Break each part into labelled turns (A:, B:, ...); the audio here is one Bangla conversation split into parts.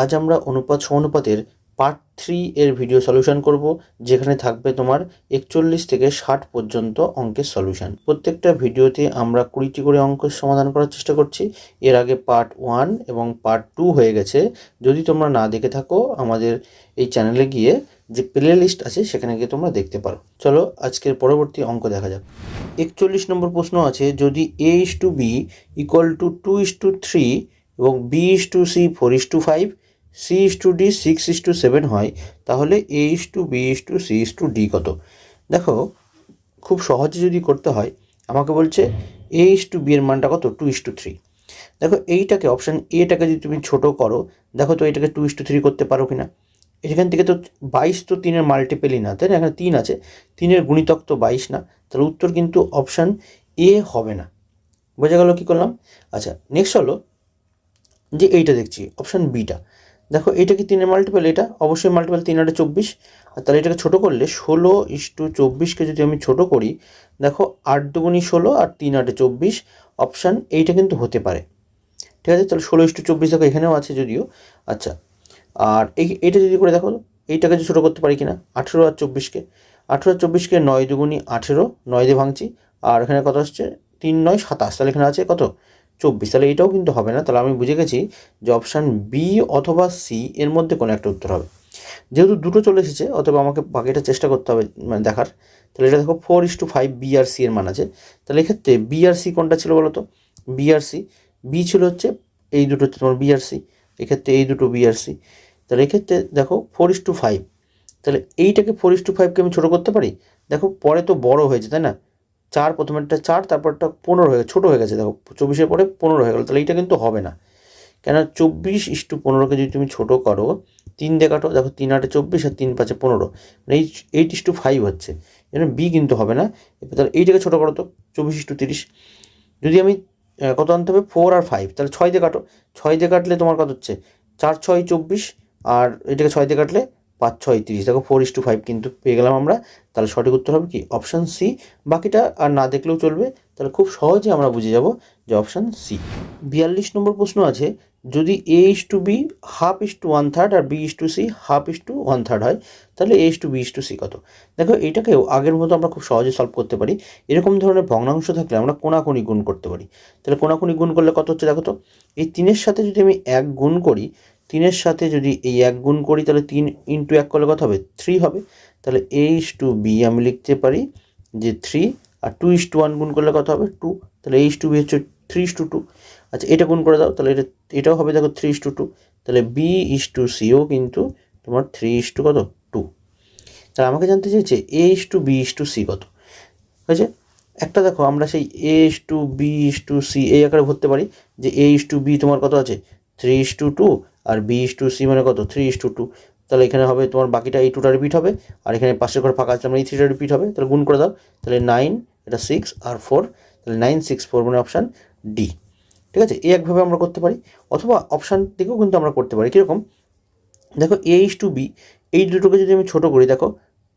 A: আজ আমরা অনুপাত সমানুপাতের পার্ট থ্রি এর ভিডিও সলিউশন করব, যেখানে থাকবে তোমার একচল্লিশ থেকে ষাট পর্যন্ত অঙ্কের সলিউশন প্রত্যেকটা ভিডিওতে আমরা কুড়িটি করে অঙ্কের সমাধান করার চেষ্টা করছি। এর আগে পার্ট ওয়ান এবং পার্ট টু হয়ে গেছে। যদি তোমরা না দেখে থাকো, আমাদের এই চ্যানেলে গিয়ে যে প্লে লিস্ট আছে, সেখানে গিয়ে তোমরা দেখতে পারো। চলো আজকের পরবর্তী অঙ্ক দেখা যাক। একচল্লিশ নম্বর প্রশ্ন আছে, যদি A is to B equal to two is to three এবং B is to C four is to five C is to D six is to seven হয়, তাহলে A is to B is to C is to D কত? দেখো, খুব সহজে যদি করতে হয়, আমাকে বলছে এ ইস টু বি এর মানটা কত? টু ইস টু থ্রি দেখো, এইটাকে অপশান এটাকে যদি তুমি ছোট করো, দেখো তো এটাকে টু ইস টু থ্রি করতে পারো কি না এখান থেকে তো বাইশ তো তিনের মাল্টিপেলই না, তাই না? এখানে তিন আছে। তিনের গুণিতক তো বাইশ না, তাহলে উত্তর কিন্তু অপশান এ হবে না। বোঝা গেল কী করলাম? আচ্ছা নেক্সট হলো যে এইটা দেখছি অপশান বিটা দেখো, এটা কি তিনের মাল্টিপল এটা অবশ্যই মাল্টিপল তিন আটে চব্বিশ। আর তাহলে এটাকে ছোটো করলে ষোলো ইস টু চব্বিশকে যদি আমি ছোটো করি, দেখো, আট দুগুণি ষোলো আর তিন আটে চব্বিশ অপশান এইটা কিন্তু হতে পারে। ঠিক আছে? তাহলে ষোলো ইস টু চব্বিশ দেখো, এখানেও আছে যদিও। আচ্ছা আর এই এইটা যদি করে দেখো, এইটাকে যদি ছোটো করতে পারি কিনা, আঠেরো আর চব্বিশকে। আঠেরো আর চব্বিশকে নয় দুগুণি আঠেরো, নয় দিয়ে ভাঙছি। আর এখানে কত আসছে? তিন নয় সাতাশ। তাহলে এখানে আছে কত? চব্বিশ, তাহলে এইটাও কিন্তু হবে না। তাহলে আমি বুঝে গেছি যে অপশান বি অথবা সি এর মধ্যে কোনো একটা উত্তর হবে। যেহেতু দুটো চলে এসেছে অথবা আমাকে বাকিটা চেষ্টা করতে হবে মানে দেখার। তাহলে এটা দেখো four is to five B R C এর মান আছে। তাহলে এক্ষেত্রে বি আর সি কোনটা ছিল বলো তো বি আর সি বি ছিল হচ্ছে এই দুটো হচ্ছে তোমার বি আর সি এক্ষেত্রে এই দুটো বি আর সি তাহলে এক্ষেত্রে দেখো ফোর ইস টু ফাইভ তাহলে এইটাকে ফোর ইস টু ফাইভকে আমি ছোটো করতে পারি? দেখো পরে তো বড় হয়েছে, তাই না? চার, প্রথমেরটা চার, তারপরটা পনেরো হয়ে ছোটো হয়ে গেছে, দেখো, চব্বিশের পরে পনেরো হয়ে গেলো, তাহলে এইটা কিন্তু হবে না। কেন চব্বিশ ইস্টু পনেরোকে যদি তুমি ছোটো করো, তিন দিয়ে কাটো, দেখো তিন আটে চব্বিশ আর তিন পাঁচে পনেরো মানে এই এইট ইস্টু ফাইভ হচ্ছে এখানে বি কিন্তু হবে না তাহলে এইটাকে ছোটো করো তো, চব্বিশ ইস্টু তিরিশ, যদি আমি কত আনতে হবে? ফোর আর ফাইভ, তাহলে ছয় দিয়ে কাটো, ছয় দিয়ে কাটলে তোমার কত হচ্ছে? চার, ছয়, চব্বিশ, আর এটাকে ছয় দিয়ে কাটলে পাঁচ, ছয়, তিরিশ, দেখো ফোর ইস টু ফাইভ কিন্তু পেয়ে গেলাম আমরা। তাহলে সঠিক উত্তর হবে কি? অপশান সি বাকিটা আর না দেখলেও চলবে। তাহলে খুব সহজে আমরা বুঝে যাব যে অপশান সি বিয়াল্লিশ নম্বর প্রশ্ন আছে, যদি A is to B half is to one third R B is to C half is to one third হয়, তাহলে A is to B is to C কত? দেখো, এটাকেও আগের মতো আমরা খুব সহজে সলভ করতে পারি। এরকম ধরনের ভগ্নাংশ থাকলে আমরা কোনাকুনি গুণ করতে পারি। তাহলে কোনাকুনি গুণ করলে কত হচ্ছে দেখো তো? এই তিনের সাথে যদি আমি এক গুণ করি তিনের সাথে যদি এই এক গুণ করি তাহলে তিন ইন্টু এক করলে কত হবে থ্রি হবে তাহলে এ ইস টু বি আমি লিখতে পারি যে থ্রি আর টু ইস টু ওয়ান গুণ করলে কত হবে টু তাহলে এইচ টু বি হচ্ছে three is to two two এটা গুণ করে দাও তাহলে এটা এটাও হবে দেখো থ্রি ইস টু টু তাহলে বি ইস টু সিও কিন্তু তোমার থ্রি ইস টু কত টু তাহলে আমাকে জানতে চাইছে A is to B is to C কত হয়েছে একটা দেখো আমরা সেই A is to B is to C এই আকারে ভরতে পারি যে এ ইস টু বি তোমার কত আছে থ্রি ইস টু টু আর বি ইস টু সি মানে কত? থ্রি ইস টু টু তাহলে এখানে হবে তোমার বাকিটা এই টুটা রিপিট হবে। আর এখানে পাশের ঘর ফাঁকা আছে, আমরা এই থ্রিটা রিপিট হবে। তাহলে গুণ করে দাও। তাহলে নাইন এটা সিক্স আর ফোর তাহলে নাইন সিক্স ফোর মানে অপশান ডি ঠিক আছে? এই একভাবে আমরা করতে পারি। অথবা অপশান থেকেও কিন্তু আমরা করতে পারি। কীরকম? দেখো এ ইস টু বি এই দুটোকে যদি আমি ছোটো করি, দেখো,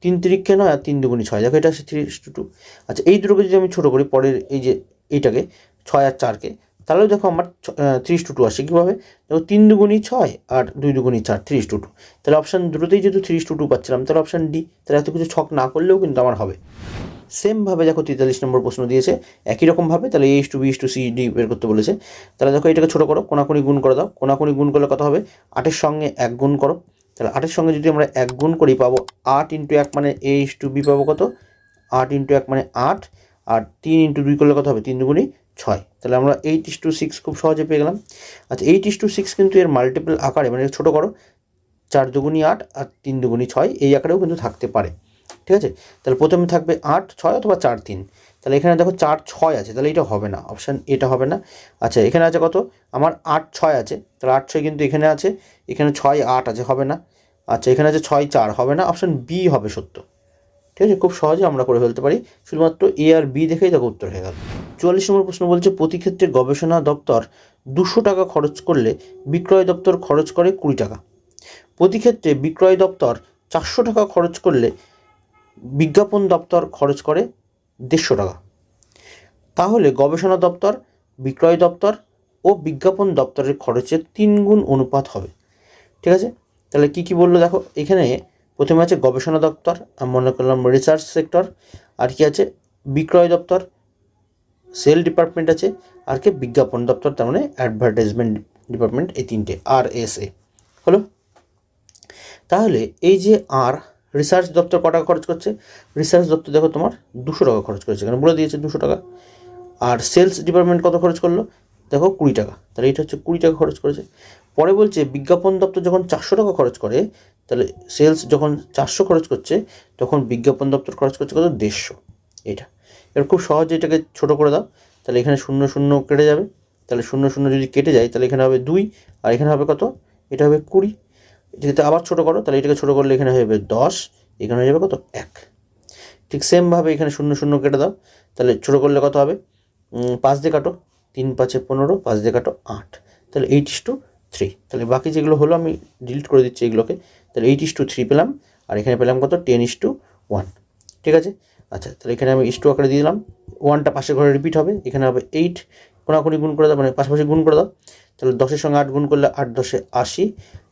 A: তিন তিরিক্ষে নয় আর তিন দুগুণি ছয়। দেখো, এটা আসছে থ্রি ইস টু টু আচ্ছা এই দুটোকে যদি আমি ছোটো করি, পরের এই যে, এইটাকে, ছয় আর চারকে তাহলেও দেখো আমার ত্রিশ টু টু আসছে কীভাবে? দেখো তিন দুগুণি ছয় আর দুই দুগুণি চার, ত্রিশ টু টু তাহলে অপশান দুটোতেই যেহেতু ত্রিশ টু টু পাচ্ছিলাম, তাহলে অপশান ডি তাহলে এত কিছু ছক না করলেও কিন্তু আমার হবে। সেমভাবে দেখো তেতাল্লিশ নম্বর প্রশ্ন দিয়েছে, একই রকমভাবে তাহলে H to B to C D বের করতে বলেছে। তাহলে দেখো এটাকে ছোটো করো, কোনাকুনি গুণ করে দাও। কোনাকুনি গুণ করলে কত হবে? আটের সঙ্গে এক গুণ করো। তাহলে আটের সঙ্গে যদি আমরা এক গুণ করি, পাবো আট ইন্টু এক মানে এইচ টু বি পাবো কত? আট ইন্টু এক মানে আট, আর তিন ইন্টু দুই করলে কত হবে? তিন দুগুণি ছয়। তাহলে আমরা এইট ইস টু সিক্স খুব সহজে পেয়ে গেলাম। আচ্ছা এইট ইস টু সিক্স কিন্তু এর মাল্টিপল আকারে মানে ছোটো করো, চার দুগুণি আট আর তিন দুগুণি ছয়, এই আকারেও কিন্তু থাকতে পারে। ঠিক আছে? তাহলে প্রথমে থাকবে আট, ছয় অথবা চার, তিন। তাহলে এখানে দেখো চার, ছয় আছে, তাহলে এটা হবে না অপশান এটা হবে না। আচ্ছা এখানে আছে কত? আমার আট, ছয় আছে, তাহলে আট, ছয় কিন্তু এখানে আছে, এখানে ছয়, আট আছে, হবে না। আচ্ছা এখানে আছে ছয়, চার, হবে না অপশান বি হবে সত্য। ঠিক আছে? খুব সহজে আমরা করে ফেলতে পারি। শুধুমাত্র এ আর বি দেখেই দেখো উত্তর হয়ে গেল। চুয়াল্লিশ নম্বর প্রশ্ন বলছে, প্রতি ক্ষেত্রে গবেষণা দপ্তর দুশো টাকা খরচ করলে বিক্রয় দপ্তর খরচ করে কুড়ি টাকা। প্রতি ক্ষেত্রে বিক্রয় দপ্তর চারশো টাকা খরচ করলে বিজ্ঞাপন দপ্তর খরচ করে দেড়শো টাকা। তাহলে গবেষণা দপ্তর, বিক্রয় দপ্তর ও বিজ্ঞাপন দপ্তরের খরচের তিন গুণ অনুপাত হবে। ঠিক আছে? তাহলে কী কী বলল দেখো, এখানে প্রথমে আছে গবেষণা দপ্তর আমি মনে করলাম রিসার্চ সেক্টর আর কি আছে? বিক্রয় দপ্তর সেল ডিপার্টমেন্ট আছে, আর কে বিজ্ঞাপন দপ্তর, তার মানে অ্যাডভার্টাইজমেন্ট ডিপার্টমেন্ট এই তিনটে আর এস এ হলো? তাহলে এই যে আর রিসার্চ দপ্তর ক টাকা খরচ করছে? রিসার্চ দপ্তর দেখো তোমার দুশো টাকা খরচ করেছে, এখানে বলে দিয়েছে দুশো টাকা। আর সেলস ডিপার্টমেন্ট কত খরচ করল? দেখো কুড়ি টাকা, তাহলে এটা হচ্ছে কুড়ি টাকা খরচ করেছে। পরে বলছে বিজ্ঞাপন দপ্তর যখন চারশো টাকা খরচ করে, তাহলে সেলস যখন চারশো খরচ করছে, তখন বিজ্ঞাপন দপ্তর খরচ করছে কত? দেড়শো এটা এবার খুব সহজে এটাকে ছোটো করে দাও, তাহলে এখানে শূন্য শূন্য কেটে যাবে। তাহলে শূন্য শূন্য যদি কেটে যায়, তাহলে এখানে হবে দুই, আর এখানে হবে কত? এটা হবে কুড়ি। এটাকে আবার ছোটো করো, তাহলে এটাকে ছোটো করলে এখানে হবে দশ, এখানে হয়ে যাবে কত? এক। ঠিক সেমভাবে এখানে শূন্য শূন্য কেটে দাও, তাহলে ছোটো করলে কত হবে? পাঁচ দিয়ে কাটো, তিন পাঁচে পনেরো, পাঁচ দিয়ে কাটো আট। তাহলে এইট ইস টু থ্রি তাহলে বাকি যেগুলো হলো আমি ডিলিট করে দিচ্ছি এগুলোকে, তাহলে এইট ইস টু থ্রি পেলাম, আর এখানে পেলাম কত? টেন ইস টু ওয়ান ঠিক আছে? আচ্ছা তাহলে এখানে আমি ইস টু আকারে দিয়ে দিলাম। ওয়ানটা পাশের ঘরে রিপিট হবে, এখানে হবে এইট কোনাকুনি গুণ করে দাও মানে পাশাপাশি গুণ করে দাও। তাহলে দশের সঙ্গে আট গুণ করলে আট দশে আশি,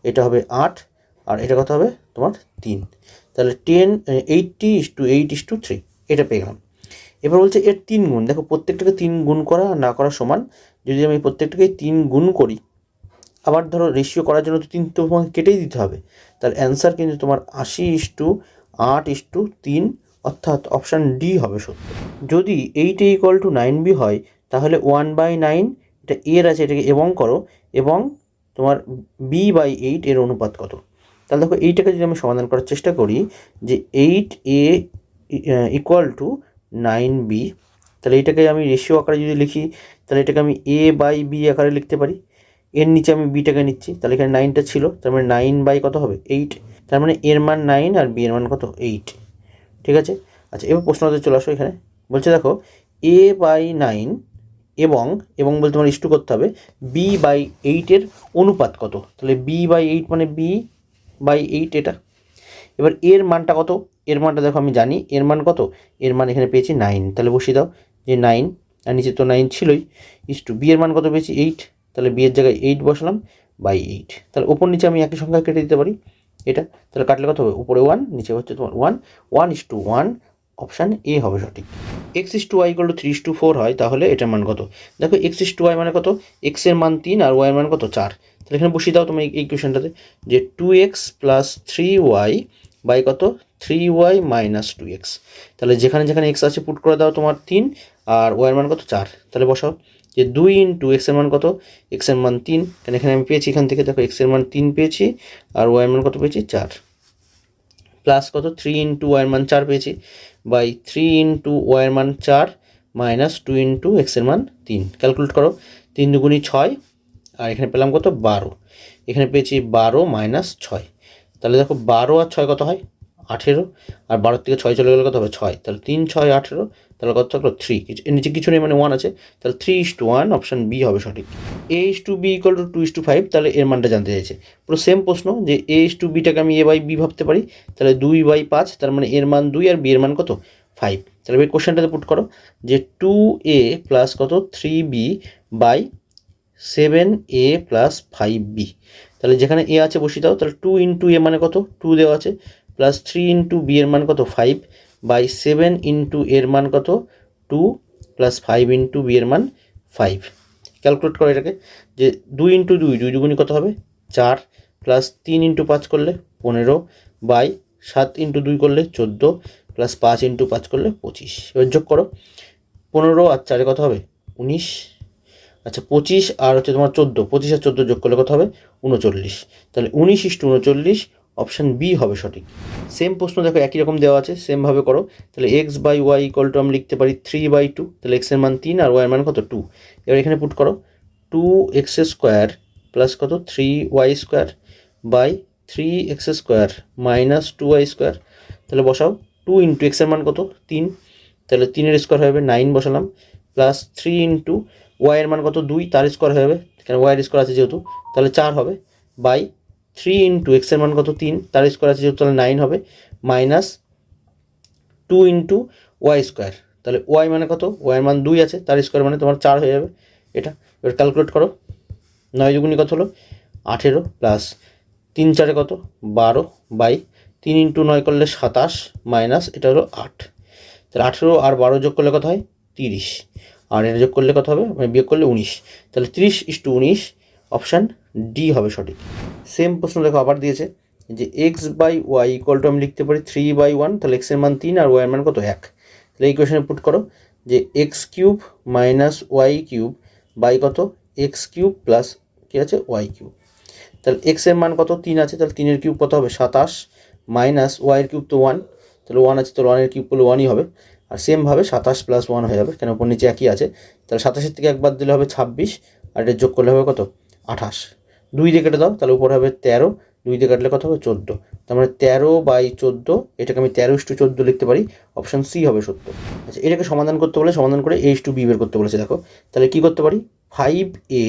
A: এটা হবে আট, আর এটা কত হবে? তোমার তিন। তাহলে ten eighty is to eight is to three এটা পেয়ে গেলাম। এবার বলছে এর তিন গুণ, দেখো প্রত্যেকটাকে তিন গুণ করা না করা সমান। যদি আমি প্রত্যেকটাকে তিন গুণ করি, আবার ধরো রেশিও করার জন্য তো তিন তোমাকে কেটেই দিতে হবে। তাহলে অ্যান্সার কিন্তু তোমার আশি ইস টু আট ইস টু তিন অর্থাৎ অপশান ডি হবে সত্য। যদি eight A equal to nine B হয়, তাহলে ওয়ান বাই নাইন এটা এর আছে, এটাকে এবং করো, এবং তোমার বি বাই এইট এর অনুপাত কত? তাহলে দেখো, এইটাকে যদি আমি সমাধান করার চেষ্টা করি, যে eight A equal to nine B তাহলে এটাকে আমি রেশিও আকারে যদি লিখি, তাহলে এটাকে আমি এ বাই বি আকারে লিখতে পারি। এর নিচে আমি বিটাকে নিচ্ছি, তাহলে এখানে নাইনটা ছিল, তার মানে নাইন বাই কত হবে? এইট তার মানে এর মান নাইন আর বি এর মান কত? এইট ঠিক আছে? আচ্ছা এবার প্রশ্নতে চলে আসো এখানে। বলছে দেখো এ বাই নাইন এবং এবং বলতে মানে ইস্টু করতে হবে বি বাই এইটের অনুপাত কত? তাহলে বি বাই এইট মানে বি বাই এইট এটা। এবার এর মানটা কত? এর মানটা দেখো আমি জানি এর মান কত? এর মান এখানে পেয়েছি নাইন তাহলে বসিয়ে দাও যে নাইন আর নিচে তো নাইন ছিলই। ইস্টু বি এর মান কত পেয়েছি? এইট তাহলে বি এর জায়গায় এইট বসালাম বাই এইট তাহলে ওপর নিচে আমি একই সংখ্যা কেটে দিতে পারি। এটা? তাহলে কাটলে কত হবে? উপরে ওয়ান নিচে হচ্ছে তোমার one one is to one option A হবে সঠিক। X is to Y equal to three is to four হয়, তাহলে এটার মান কত? দেখো এক্স ইস টু ওয়াই মানে কত? এক্সের মান তিন আর ওয়াইয়ের মান কত? চার। তাহলে এখানে বসিয়ে দাও তুমি এই কোয়েশনটাতে যে two X plus three Y by কত? Three Y minus two X তাহলে যেখানে যেখানে এক্স আছে পুট করে দাও তোমার তিন, আর ওয়াইয়ের মান কত? চার। তাহলে বসাও। যে দুই ইন্টু এক্সের মান কত? এক্সের মান তিন। কারণ এখানে আমি পেয়েছি, এখান থেকে দেখো এক্সের মান তিন পেয়েছি, আর ওয়াইয়ের মান কত পেয়েছি? চার। প্লাস কত? থ্রি ইন্টু ওয়াইয়ের মান চার পেয়েছি। বাই থ্রি ইন্টু ওয়াইয়ের মান চার মাইনাস টু ইন্টু এক্সের মান তিন। ক্যালকুলেট করো। তিন দুগুণি ছয়, আর এখানে পেলাম কত? বারো। এখানে পেয়েছি বারো মাইনাস ছয়। তাহলে দেখো বারো আর ছয় কত হয়? আঠেরো, আর বারো থেকে ছয় চলে গেলে কত হবে? ছয়। তাহলে তিন, ছয়, আঠেরো, তাহলে কত থাকল? থ্রি নিচে কিছু নেই মানে ওয়ান আছে। তাহলে three is to one option B হবে সঠিক। A is to B equal to two is to five তাহলে এর মানটা জানতে চাইছে। পুরো সেম প্রশ্ন যে এ ইস টু বিটাকে আমি এ বাই বি ভাবতে পারি, তাহলে দুই বাই পাঁচ, তার মানে এর মান দুই আর বি এর মান কত? ফাইভ তাহলে এই কোশ্চেনটাতে পুট করো যে টু এ প্লাস কত? Three B by seven A plus five B তাহলে যেখানে এ আছে বসিয়ে দাও, তাহলে টু ইন্টু এ মানে কত? টু দেওয়া আছে। প্লাস থ্রি ইন্টু বি এর মান কত? ফাইভ। বাই সেভেন ইন্টু এর মান কত? Two plus five into B এর মান ফাইভ। ক্যালকুলেট করো এটাকে। যে দুই ইন্টু দুই দুই দুগুণি কত হবে? চার। প্লাস তিন ইন্টু পাঁচ করলে পনেরো। বাই সাত ইন্টু দুই করলে চোদ্দ। প্লাস পাঁচ ইন্টু পাঁচ করলে পঁচিশ। এবার যোগ করো। পনেরো আর চারে কত হবে? উনিশ। আচ্ছা পঁচিশ আর হচ্ছে তোমার চোদ্দ। পঁচিশ আর চোদ্দ যোগ করলে কত হবে? উনচল্লিশ। তাহলে উনিশ ইস্টু উনচল্লিশ অপশান বি হবে সঠিক। সেম প্রশ্ন দেখো একই রকম দেওয়া আছে, সেমভাবে করো। তাহলে X by Y equal to আমি লিখতে পারি থ্রি বাই টু তাহলে এক্সের মান তিন আর ওয়াইয়ের মান কত? টু এবার এখানে পুট করো টু এক্স স্কোয়ার প্লাস কত? Three Y square by three X square minus two Y square তাহলে বসাও টু ইন্টু এক্সের মান কত? তিন। তাহলে তিনের স্কোয়ার হবে নাইন বসালাম প্লাস থ্রি ইন্টু ওয়াইয়ের মান কত? দুই, তার স্কোয়ার হবে কেন ওয়াইয়ের স্কোয়ার আছে যেহেতু, তাহলে চার হবে বাই থ্রি ইন্টু এক্সের মান কত? তিন। তার স্কোয়ার আছে যেহেতু তাহলে নাইন হবে। Minus two into Y square তাহলে ওয়াই মানে কত? ওয়াইয়ের মান দুই আছে। তার স্কোয়ার মানে তোমার চার হয়ে যাবে এটা। এবার ক্যালকুলেট করো। নয় দুগুণি কত হলো? আঠেরো প্লাস তিন চারে কত? বারো বাই তিন ইন্টু নয় করলে সাতাশ মাইনাস এটা হলো আট। তাহলে আঠেরো আর বারো যোগ করলে কত হয়? তিরিশ। আর এটা যোগ করলে কত হবে? মানে বিয়োগ করলে উনিশ। তাহলে তিরিশ ইস টু উনিশ অপশান ডি হবে সঠিক। সেম প্রশ্ন দেখো আবার দিয়েছে যে X by Y equal to আমি লিখতে পারি থ্রি বাই ওয়ান তাহলে এক্সের মান তিন আর ওয়াইয়ের মান কত? এক। তাহলে এই কোয়েশনে পুট করো যে X cube minus Y cube by কত? এক্স কিউব প্লাস কী আছে? ওয়াই কিউব তাহলে এক্সের মান কত? তিন আছে, তাহলে তিনের কিউব কত হবে? সাতাশ। মাইনাস ওয়াইয়ের কিউব তো ওয়ান তাহলে ওয়ান আছে, তাহলে ওয়ানের কিউব করলে ওয়ানই হবে। আর সেমভাবে সাতাশ প্লাস ওয়ান হয়ে যাবে, কেন ওপর নিচে একই আছে। তাহলে সাতাশের থেকে একবার দিলে হবে ছাব্বিশ, আর এটা যোগ করলে হবে কত? আঠাশ। দুই দিয়ে কেটে দাও, তাহলে উপরে হবে তেরো। দুই দিয়ে কাটলে কত হবে? চোদ্দ। তার মানে তেরো বাই চোদ্দ, এটাকে আমি তেরো ইস টু চোদ্দ লিখতে পারি। অপশান সি হবে সত্য আচ্ছা এটাকে সমাধান করতে বলে, সমাধান করে এইচ টু বি বের করতে বলেছে, দেখো। তাহলে কী করতে পারি? ফাইভ এ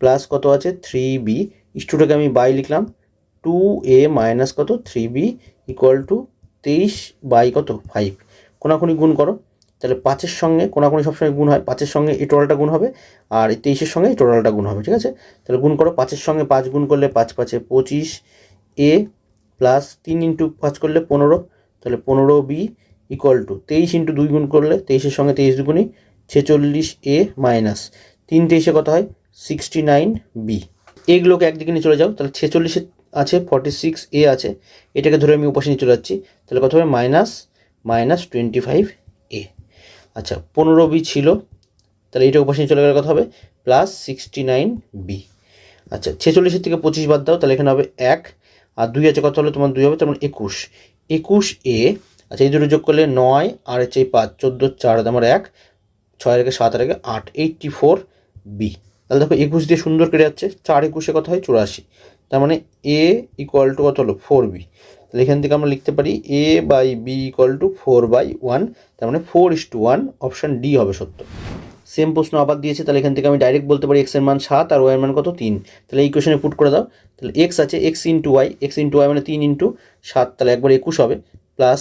A: প্লাস কত আছে? Three B. ইস্টুটাকে আমি বাই লিখলাম। টু এ মাইনাস কত? থ্রি বি ইকুয়াল টু তেইশ বাই কত? ফাইভ। কোনাকুনি গুণ করো। তাহলে পাঁচের সঙ্গে কোনাকুনি সবসময় গুণ হয়, পাঁচের সঙ্গে এই টোটালটা গুণ হবে, আর এই তেইশের সঙ্গে এই টোটালটা গুণ হবে, ঠিক আছে? তাহলে গুণ করো, পাঁচের সঙ্গে পাঁচ গুণ করলে পাঁচ পাঁচে পঁচিশ, এ প্লাস তিন ইন্টু পাঁচ করলে পনেরো, তাহলে পনেরো বি ইকুয়াল টু তেইশ ইন্টু দুই গুণ করলে তেইশের সঙ্গে তেইশ দুগুণই ছেচল্লিশ এ মাইনাস তিন তেইশে কত হয়? সিক্সটি নাইন বি এগুলোকে একদিকে নিয়ে চলে যাও, তাহলে ছেচল্লিশে আছে ফর্টি সিক্স এ আছে, এটাকে ধরে আমি উপাসে নিয়ে চলে যাচ্ছি, তাহলে কত হবে? মাইনাস মাইনাস টোয়েন্টি ফাইভ আচ্ছা পনেরো বি ছিল, তাহলে এইটা নিয়ে চলে গেলে কত হবে? Plus sixty nine B. আচ্ছা ছেচল্লিশের থেকে পঁচিশ বাদ দাও, তাহলে এখানে হবে এক। আর দুই আছে কত হলে তোমার দুই হবে, তার মানে একুশ। একুশ এ আচ্ছা এই দুটো যোগ করলে নয়, আর হচ্ছে এই পাঁচ, চোদ্দ, চার আমার এক। ছয় রেখে সাত রেখে আট, এইটটি ফোর বি। তাহলে দেখো, একুশ দিয়ে সুন্দর কেটে যাচ্ছে, চার একুশে কত হয়? চুরাশি। তার মানে এ ইকুয়াল টু কত হলো? ফোর বি তাহলে এখান থেকে আমরা লিখতে পারি A by B equal to four by one তার মানে four is to one option D হবে সত্য। সেম প্রশ্ন আবার দিয়েছে, তাহলে এখান থেকে আমি ডাইরেক্ট বলতে পারি এক্সের মান সাত আর ওয়াইয়ের মান কত তিন। তাহলে এই কোয়েশনে পুট করে দাও। তাহলে এক্স আছে X into Y X into Y মানে তিন ইন্টু সাত, তাহলে একবার একুশ হবে। প্লাস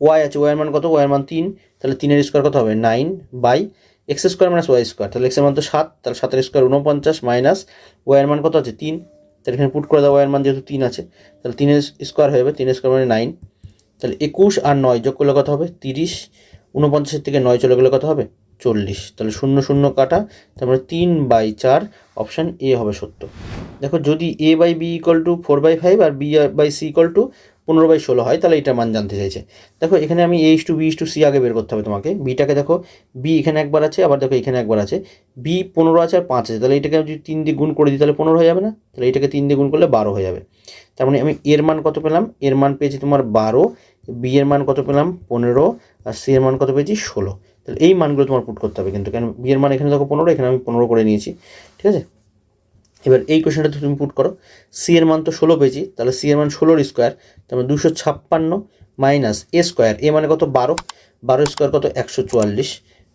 A: ওয়াই আছে ওয়াইয়ের মান কত? ওয়াইয়ের মান তিন। তাহলে তিনের স্কোয়ার কত হবে? Nine by X square minus Y square তাহলে এক্সের মান তো সাত, তাহলে সাতের স্কোয়ার উনপঞ্চাশ মাইনাস ওয়াইয়ের মান কত আছে? তিন। তাহলে এখানে পুট করে দেওয়া ওয়াইয়ের মান যেহেতু তিন আছে, তাহলে তিনের স্কোয়ার হয়ে যাবে, তিনের স্কোয়ার মানে নাইন তাহলে একুশ আর নয় যোগ করলে কত হবে? তিরিশ। উনপঞ্চাশের থেকে নয় চলে গেলে কত হবে? চল্লিশ। তাহলে শূন্য শূন্য কাটা তারপরে তিন বাই চার অপশান এ হবে সত্য দেখো যদি A by B equal to four by five R B by C equal to পনেরো বাই ষোলো হয়, তাহলে এটা মান জানতে চাইছে। দেখো, এখানে আমি H to B to C আগে বের করতে হবে তোমাকে। বিটাকে দেখো বি এখানে একবার আছে, আবার দেখো এখানে একবার আছে। বি পনেরো আছে আর পাঁচ আছে, তাহলে এটাকে যদি তিন দিয়ে গুণ করে দিই, তাহলে পনেরো হয়ে যাবে না? তাহলে এটাকে তিন দিয়ে গুণ করলে বারো হয়ে যাবে। তার মানে আমি এর মান কত পেলাম? এর মান পেয়েছি তোমার বারো বি এর মান কত পেলাম? পনেরো, আর সি এর মান কত পেয়েছি? ষোলো। তাহলে এই মানগুলো তোমার পুট করতে হবে কিন্তু, কেন বি এর মান এখানে দেখো পনেরো, এখানে আমি পনেরো করে নিয়েছি, ঠিক আছে? এবার এই কোয়েশনটা তুমি পুট করো। সি এর মান তো ষোলো পেয়েছি, তাহলে সি এর মান ষোলোর স্কোয়ার তারপরে দুশো ছাপ্পান্ন মাইনাস এ স্কোয়ার এ মানে কত? বারো। বারো স্কোয়ার কত? একশো চুয়াল্লিশ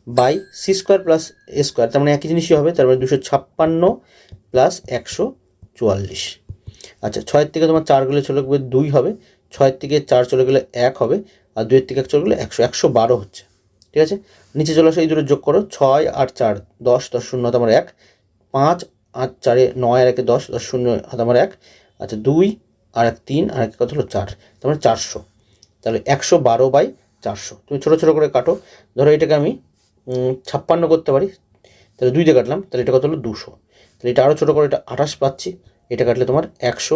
A: by C square plus A square তার মানে একই জিনিসই হবে, তার মানে দুশো ছাপ্পান্ন প্লাস একশো চুয়াল্লিশ। আচ্ছা ছয়ের থেকে তোমার চার গেলে চলে গেলে দুই হবে, ছয়ের থেকে চার চলে গেলে এক হবে, আর দুইয়ের থেকে এক চলে গেলে একশো একশো বারো হচ্ছে। ঠিক আছে? নিচে চলে আসো, এই দুটো যোগ করো, ছয় আর চার, দশ দশ, শূন্য তোমার এক, পাঁচ আট চারে নয় আর একে দশ দশ শূন্য হাত আমার এক। আচ্ছা দুই আর এক তিন, আর এক কত হলো? চার। তার মানে চারশো। তাহলে একশো বারো বাই চারশো। তুমি ছোটো ছোটো করে কাটো। ধরো এটাকে আমি ছাপ্পান্ন করতে পারি। তাহলে দুই কাটলাম। তাহলে এটা কত হলো? দুশো। তাহলে এটা আরও ছোটো করে এটা আঠাশ পাচ্ছি। এটা কাটলে তোমার একশো।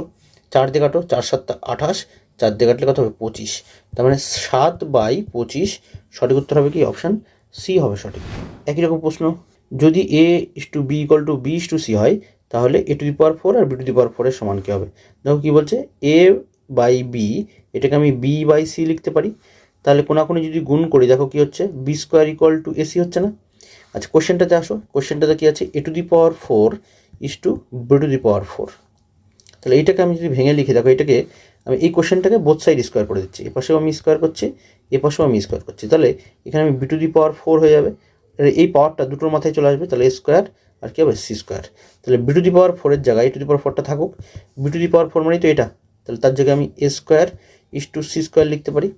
A: চার দিয়ে কাটো, চার সাতটা আঠাশ। চার দিয়ে কাটলে কত হবে? পঁচিশ। তার মানে সাত বাই পঁচিশ সঠিক উত্তর হবে কি? অপশান সি হবে সঠিক। একই রকম প্রশ্ন। যদি A is to B equal to B is to C হয়, তাহলে A to the power four R B to the power ফোরের সমান কী হবে? দেখো কী বলছে? এ বাই বি এটাকে আমি বি বাই সি লিখতে পারি। তাহলে কোনাকুনি যদি গুণ করি, দেখো কী হচ্ছে? B square equal to AC হচ্ছে না? আচ্ছা কোশ্চেনটাতে আসো। কোশ্চেনটাতে কী আছে? A to the power four is to B to the power four তাহলে এইটাকে আমি যদি ভেঙে লিখি, দেখো এটাকে আমি এই কোশ্চেনটাকে বোথ সাইড স্কোয়ার করে দিচ্ছি। এপাশেও আমি স্কোয়ার করছি এপাশেও আমি স্কোয়ার করছি। তাহলে এখানে আমি B to the power four হয়ে যাবে। এই পাওয়ারটা দুটোর মাথায় চলে আসবে, তাহলে স্কোয়ার আর কি হবে সি স্কোয়ার তাহলে বি টু দি পাওয়ার ফোরের জায়গায় টু দি পাওয়ার ফোরটা থাকুক। B to the power four মানেই তো এটা। তাহলে তার জায়গায় আমি A square is to C square লিখতে পারি।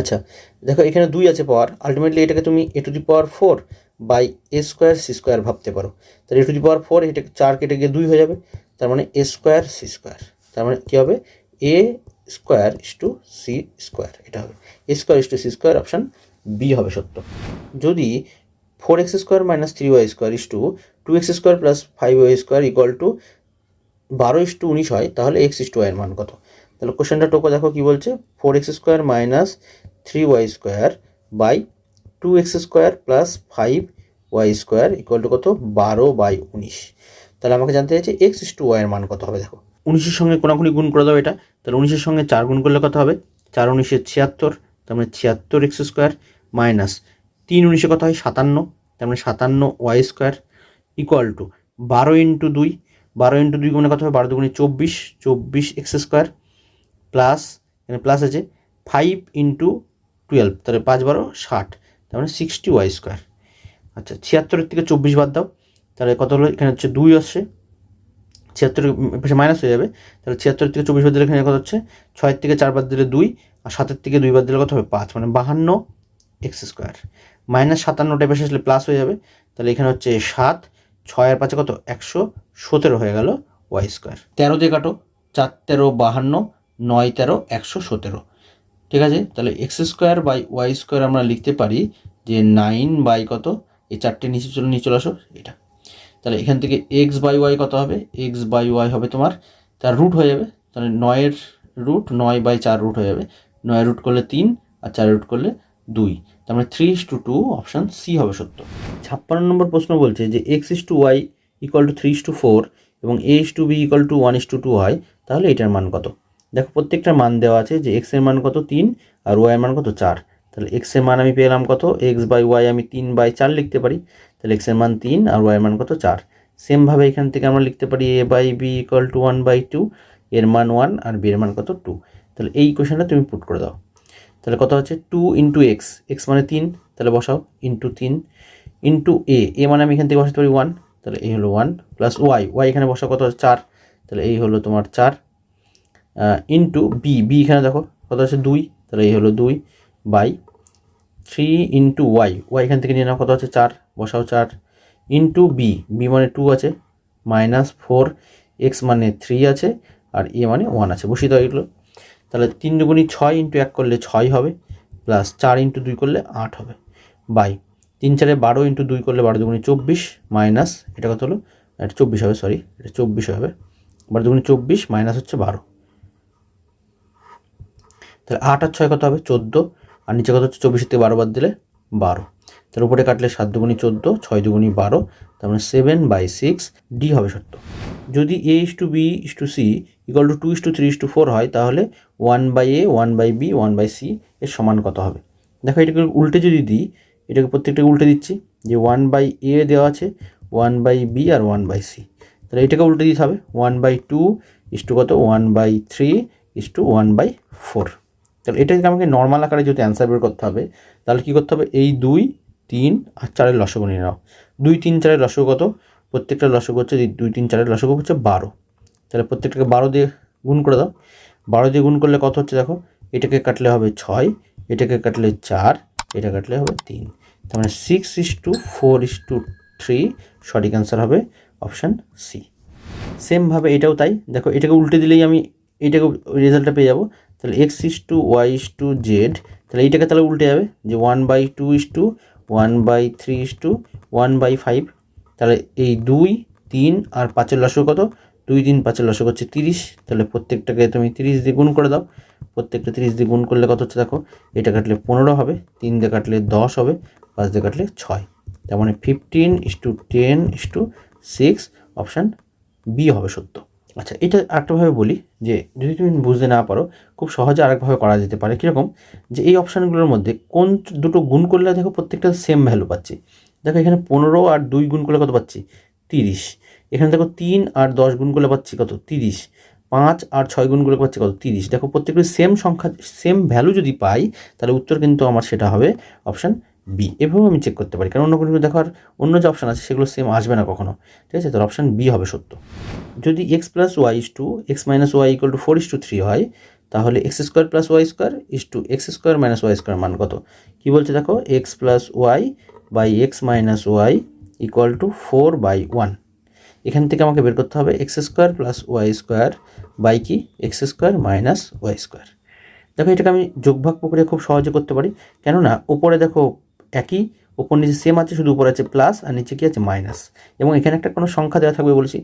A: আচ্ছা দেখো এখানে দুই আছে পাওয়ার আলটিমেটলি এটাকে তুমি A to the power four by A square C square ভাবতে পারো। তাহলে এ টু দি পাওয়ার ফোর এটা চার কেটে গিয়ে দুই হয়ে যাবে। তার মানে এ স্কোয়ার সি স্কোয়ার তার মানে কী হবে? A square is to C square এটা হবে। A square is to C square option B হবে সত্য। যদি four X square minus three Y square is to two X square plus five Y square equal to বারো ইস টু উনিশ হয়, তাহলে এক্স ইস টু ওয়াইয়ের মান কত? তাহলে কোশ্চেনটা টোকো দেখো কী বলছে? Four X square minus three Y square by two X square plus five Y square equal to কত? বারো বাই উনিশ তাহলে আমাকে জানতে চাইছে এক্স ইস টু ওয়াইয়ের মান কত হবে দেখো। উনিশের সঙ্গে কোনাকুনি গুণ করে দাও এটা। তাহলে উনিশের সঙ্গে চার গুণ করলে কত হবে? চার উনিশে ছিয়াত্তর। তার মানে ছিয়াত্তর এক্স স্কোয়ার মাইনাস তিন উনিশে কত হয়? সাতান্ন। তার মানে সাতান্ন ওয়াই স্কোয়ার ইকুয়াল টু বারো ইন্টু দুই। বারো ইন্টু দুই গুণে কত হবে? বারো দুগুণে চব্বিশ। চব্বিশ এক্স স্কোয়ার প্লাস, এখানে প্লাস আছে, ফাইভ ইন্টু টুয়েলভ। তাহলে পাঁচ বারো ষাট। তার মানে সিক্সটি ওয়াই স্কোয়ার। আচ্ছা ছিয়াত্তরের থেকে চব্বিশ বাদ দাও। তাহলে কত হলো? এখানে হচ্ছে দুই আসছে। ছিয়াত্তর মাইনাস হয়ে যাবে। তাহলে ছিয়াত্তর থেকে চব্বিশ বাদ দিলে এখানে কত হচ্ছে? ছয়ের থেকে চার বাদ দিলে দুই। আর সাতের থেকে দুই বাদ দিলে কত হবে? পাঁচ মানে বাহান্ন এক্স স্কোয়ার। মাইনাস সাতান্নটা পাশে আসলে প্লাস হয়ে যাবে। তাহলে এখানে হচ্ছে সাত, ছয় আর পাঁচে কত? একশো সতেরো হয়ে গেল ওয়াই স্কোয়ার। তেরো দিয়ে কাটো, চার, তেরো, বাহান্ন, নয়, তেরো, একশো সতেরো। ঠিক আছে? তাহলে X square by Y square আমরা লিখতে পারি যে নাইন বাই কত? এই চারটে নিচে চলে নিচে চলে আসো এটা তাহলে এখান থেকে এক্স বাই ওয়াই কত হবে? এক্স বাই ওয়াই হবে তোমার, তার রুট হয়ে যাবে। তাহলে নয়ের রুট নয় বাই চার রুট হয়ে যাবে। নয় রুট করলে তিন আর চার রুট করলে দুই। তার মানে three is to two option C হবে সত্য। ছাপ্পান্ন নম্বর প্রশ্ন বলছে যে X is to Y equal to three is to four এবং A is to B equal to one is to two হয়, তাহলে এটার মান কত? দেখো প্রত্যেকটা মান দেওয়া আছে যে এক্সের মান কত তিন আর ওয়াই এর মান কত চার। তাহলে এক্সের মান আমি পেলাম কত? এক্স বাই ওয়াই আমি তিন বাই চার লিখতে পারি। তাহলে এক্সের মান তিন আর ওয়াই এর মান কত চার। সেমভাবে এখান থেকে আমরা লিখতে পারি A by B equal to one by two এর মান ওয়ান আর বি এর মান কত টু তাহলে এই কোয়েশনটা তুমি পুট করে দাও। তাহলে কত হচ্ছে টু ইন্টু এক্স এক্স মানে তিন, তাহলে বসাও ইন্টু তিন ইন্টু এ এ মানে আমি এখান থেকে বসাতে পারি ওয়ান তাহলে এই হলো ওয়ান প্লাস ওয়াই ওয়াই এখানে বসা কত হচ্ছে চার, তাহলে এই হলো তোমার চার ইন্টু বি বি এখানে দেখো, কত হচ্ছে দুই, তাহলে এই হলো দুই by three into Y Y এখান থেকে নিয়ে নাও, কত হচ্ছে চার, বসাও চার ইন্টু বি বি মানে টু আছে মাইনাস ফোর এক্স মানে থ্রি আছে, আর এ মানে ওয়ান আছে, বসিয়ে দাও এগুলো। তাহলে তিন দুগুণি ছয় ইন্টু এক করলে ছয় হবে প্লাস চার ইন্টু দুই করলে আট হবে। বাই, তিন চারে বারো ইন্টু দুই করলে বারো দুগুণি চব্বিশ মাইনাস, এটা কত হলো? এটা চব্বিশ হবে সরি এটা চব্বিশ হবে। বারো দুগুণি চব্বিশ মাইনাস হচ্ছে বারো। তাহলে আট আর ছয় কত হবে? চোদ্দ। আর নিচে কত হচ্ছে? চব্বিশের থেকে বারো বাদ দিলে বারো। তার উপরে কাটলে সাত দুগুণি চোদ্দ, ছয় দুগুণি বারো, তার মানে সেভেন বাই সিক্স ডি হবে সত্য যদি A is to B is to C equal to two is to three is to four হয়, তাহলে one by A one by B one by C এর সমান কত হবে? দেখো এটাকে উল্টে যদি দিই, এটাকে প্রত্যেকটাকে উল্টে দিচ্ছি, যে ওয়ান বাই এ দেওয়া আছে ওয়ান বাই বি আর ওয়ান বাই সি তাহলে এটাকে উল্টে দিতে হবে one by two is to কত? One by three is to one by four তাহলে এটাকে আমাকে নর্মাল আকারে যদি অ্যান্সার বের করতে হবে, তাহলে কী করতে হবে? এই দুই, তিন আর চারের লসগু নিয়ে নাও। দুই, তিন, চারের লসগু কত? প্রত্যেকটা লসগু হচ্ছে, দুই, তিন, চারের লসগু হচ্ছে বারো। তাহলে প্রত্যেকটাকে বারো দিয়ে গুণ করে দাও। বারো দিয়ে গুণ করলে কত হচ্ছে দেখো? এটাকে কাটলে হবে ছয়, এটাকে কাটলে চার, এটা কাটলে হবে তিন। তার মানে six is to four is to three সঠিক অ্যান্সার হবে অপশান সি সেমভাবে এটাও তাই। দেখো, এটাকে উল্টে দিলেই আমি এটাকে রেজাল্টটা পেয়ে যাব। তাহলে X is to Y is to Z তাহলে এইটাকে তাহলে উল্টে যাবে যে one by two is to one by three is to one by five তাহলে এই দুই, তিন আর পাঁচের লসক কত? দুই তিন পাঁচের লসক হচ্ছে তিরিশ, তাহলে প্রত্যেকটাকে তুমি তিরিশ দিয়ে গুণ করে দাও। প্রত্যেকটা তিরিশ দিয়ে গুণ করলে কত হচ্ছে দেখো, এটা কাটলে পনেরো হবে, তিন দিয়ে কাটলে দশ হবে, পাঁচ দিয়ে কাটলে ছয়। তার মানে fifteen is to ten is to six option B হবে সত্য। আচ্ছা এটা আরেকটাভাবে বলি যে, যদি তুমি বুঝতে না পারো, খুব সহজে আরেকভাবে করা যেতে পারে। কীরকম? যে এই অপশানগুলোর মধ্যে কোন দুটো গুণ করলে দেখো প্রত্যেকটা সেম ভ্যালু পাচ্ছি। দেখো এখানে পনেরো আর দুই গুণ করলে কত পাচ্ছি? তিরিশ। এখানে দেখো তিন আর দশ গুণ করলে পাচ্ছি কত? তিরিশ। পাঁচ আর ছয় গুণ করলে পাচ্ছি কত? তিরিশ। দেখো প্রত্যেকটা সেম সংখ্যা সেম ভ্যালু যদি পাই, তাহলে উত্তর কিন্তু আমার সেটা হবে অপশান বি এভাবেও আমি চেক করতে পারি। কারণ অন্য কোনো দেখার অন্য যে অপশান আছে, সেগুলো সেম আসবে না কখনো। ঠিক আছে? তাহলে অপশান বি হবে সত্য। যদি X plus Y is to X minus Y equal to four is to three হয়, তাহলে X square plus Y square is to X square minus Y square মান কত? কী বলছে দেখো? X plus Y by X minus Y equal to four by one এখান থেকে আমাকে বের করতে হবে X square plus Y square by কি? X square minus Y square. দেখো এটাকে আমি যোগভাগ প্রক্রিয়া খুব সহজে করতে পারি। কেননা উপরে দেখো একই, উপর নিচে সেম আছে, শুধু উপরে আছে প্লাস আর নিচে কি আছে? মাইনাস এবং এখানে একটা কোনো সংখ্যা দেওয়া থাকবে বলেছি।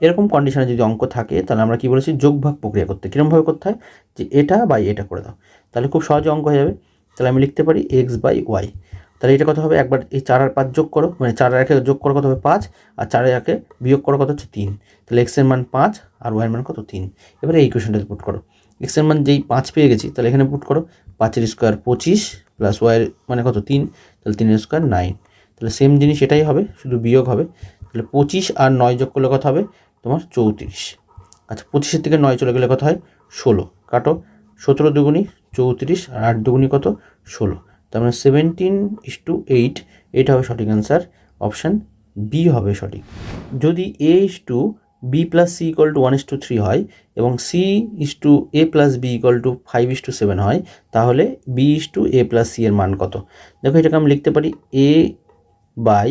A: এরকম কন্ডিশনে যদি অঙ্ক থাকে, তাহলে আমরা কি বলেছি? যোগভাগ প্রক্রিয়া করতে। কীরকমভাবে করতে হয়? যে এটা বাই এটা করে দাও। তাহলে খুব সহজে অঙ্ক হয়ে যাবে। তাহলে আমি লিখতে পারি এক্স বাই ওয়াই তাহলে এটা কত হবে একবার এই চার আর পাঁচ যোগ করো মানে চার আর একে যোগ করো কত হবে পাঁচ, আর চার আর একে বিয়োগ করো কত হচ্ছে তিন। তাহলে এক্সের মান পাঁচ আর ওয়াইয়ের মান কত? তিন। এবারে এই কোয়েশনটাতে পুট করো। এক্সের মান যেই পাঁচ পেয়ে গেছি, তাহলে এখানে পুট করো, পাঁচের স্কোয়ার পঁচিশ প্লাস ওয়াইয়ের মানে কত? তিন। তাহলে তিনের স্কোয়ার নাইন তাহলে সেম জিনিস এটাই হবে, শুধু বিয়োগ হবে। তাহলে পঁচিশ আর নয় যোগ করলে কত হবে? তোমার চৌত্রিশ। আচ্ছা পঁচিশের থেকে নয় চলে গেলে কত হয়? ষোলো। কাটো, সতেরো দুগুনি চৌত্রিশ আর আট দুগুনি কত? ষোলো। তার মানে সেভেন্টিন ইস টু এইট এইটা হবে সঠিক অ্যান্সার অপশান বি হবে সঠিক। যদি A is to B plus C equal to one is to three হয় এবং C is to A plus B equal to five is to seven হয়, তাহলে B is to A plus C এর মান কত? দেখো এটাকে আমি লিখতে পারি A by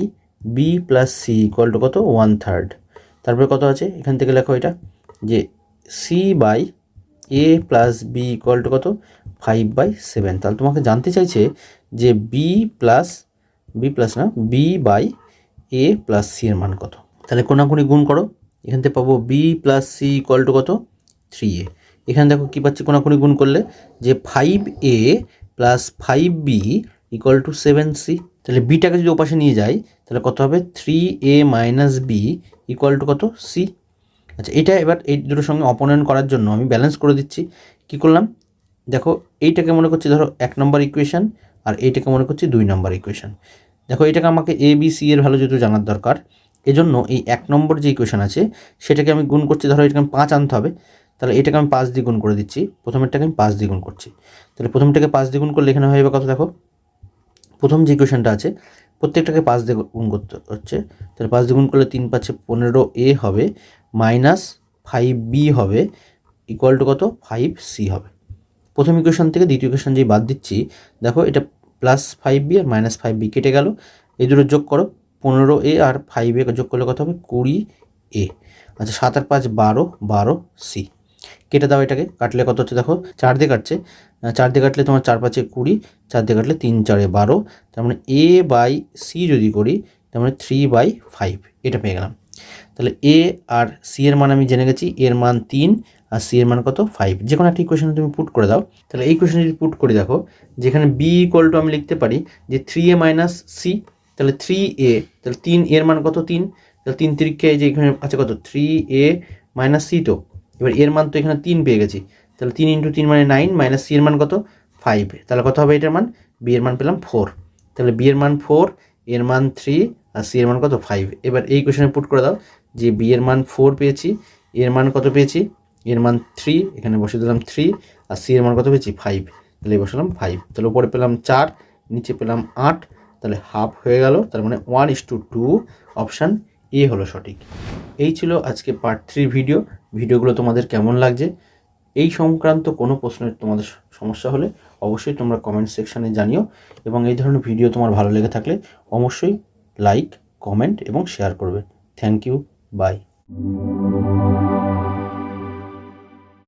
A: B plus C equal to কত? ওয়ান থার্ড তারপরে কত আছে? এখান থেকে লেখো এটা, যে C by A plus B equal to কত? Five by seven. তাহলে তোমাকে জানতে চাইছে যে বি প্লাস বি প্লাস না B by A plus C এর মান কত? তাহলে কোনাকুনি গুণ করো। এখান থেকে পাবো B plus C equal to কত? থ্রি এ এখানে দেখো কী পাচ্ছি কোনাকুনি গুণ করলে? যে five A plus five B equal to seven C তাহলে বিটাকে যদি ওপাশে নিয়ে যাই, তাহলে কত হবে? Three A minus B equal to কত? সি আচ্ছা এটা এবার এই দুটোর সঙ্গে অপনয়ন করার জন্য আমি ব্যালেন্স করে দিচ্ছি। কি করলাম? দেখো, এইটাকে মনে করছি ধরো এক নম্বর ইকুয়েশান আর এইটাকে মনে করছি দুই নম্বর ইকুয়েশন দেখো, এটাকে আমাকে এ বি সি এর ভ্যালু যেহেতু জানার দরকার, এজন্য এই এক নম্বর যে ইকুয়েশান আছে, সেটাকে আমি গুণ করছি, ধরো এটাকে আমি পাঁচ আনতে হবে, তাহলে এটাকে আমি পাঁচ দিয়ে গুণ করে দিচ্ছি, প্রথমেরটাকে আমি পাঁচ দিয়ে গুণ করছি। তাহলে প্রথমটাকে পাঁচ দিয়ে গুণ করলে এখানে হয়ে কত দেখো? প্রথম যে ইকুয়েশানটা আছে, প্রত্যেকটাকে পাঁচ দিয়ে গুণ করতে হচ্ছে, তাহলে পাঁচ দিয়ে গুণ করলে তিন পাঁচে পনেরো এ হবে মাইনাস ফাইভ বি হবে ইকুয়াল টু কত? ফাইভ সি হবে। প্রথম ইকুয়েশন থেকে দ্বিতীয় ইকুয়েশন যেই বাদ দিচ্ছি, দেখো এটা প্লাস ফাইভ বি আর মাইনাস ফাইভ বি কেটে গেল। এই দুটো যোগ করো, পনেরো এ আর ফাইভ এ যোগ করলে কত হবে? কুড়ি এ আচ্ছা সাত আর পাঁচ বারো বারো সি কেটে দাও এটাকে, কাটলে কত হচ্ছে দেখো? চার দিয়ে কাটছে। চার দিয়ে কাটলে তোমার চার পাঁচে কুড়ি, চার দিয়ে কাটলে তিন চারে বারো। তার মানে এ বাই সি যদি করি, তার মানে থ্রি বাই ফাইভ এটা পেয়ে গেলাম। তাহলে এ আর সি এর মান আমি জেনে গেছি এর মান তিন আর সি এর মান কত ফাইভ যে কোনো একটা ইকুয়েশন তুমি পুট করে দাও তাহলে এই কোয়েশন যদি পুট করে দেখো যেখানে বি ইকুয়াল টু আমি লিখতে পারি যে থ্রি এ মাইনাস সি তাহলে থ্রি এ তাহলে তিন এর মান কত তিন তাহলে তিন তিরিক্ষে যে এখানে আছে কত থ্রি এ মাইনাস সি তো এবার এর মান তো এখানে তিন পেয়ে গেছি তাহলে তিন ইন্টু তিন মানে নাইন মাইনাস সি এর মান কত ফাইভ তাহলে কত হবে এটার মান বি এর মান পেলাম ফোর তাহলে বি এর মান ফোর এর মান থ্রি আর সি এর মান কত ফাইভ এবার এই কোয়েশনে পুট করে দাও যে বি এর মান ফোর পেয়েছি এর মান কত পেয়েছি এর মান থ্রি এখানে বসে দিলাম থ্রি আর সি এর মান কত পেয়েছি? ফাইভ তাহলে বসালাম ফাইভ তাহলে উপরে পেলাম চার, নিচে পেলাম আট, তাহলে হাফ হয়ে গেল, তার মানে one is to two option A হলো সঠিক। এই ছিল আজকে পার্ট থ্রি ভিডিও ভিডিওগুলো তোমাদের কেমন লাগছে? এই সংক্রান্ত কোনো প্রশ্নের তোমাদের সমস্যা হলে অবশ্যই তোমরা কমেন্ট সেকশানে জানিও। এবং এই ধরনের ভিডিও তোমার ভালো লেগে থাকলে অবশ্যই লাইক কমেন্ট এবং শেয়ার করবে। Thank you bye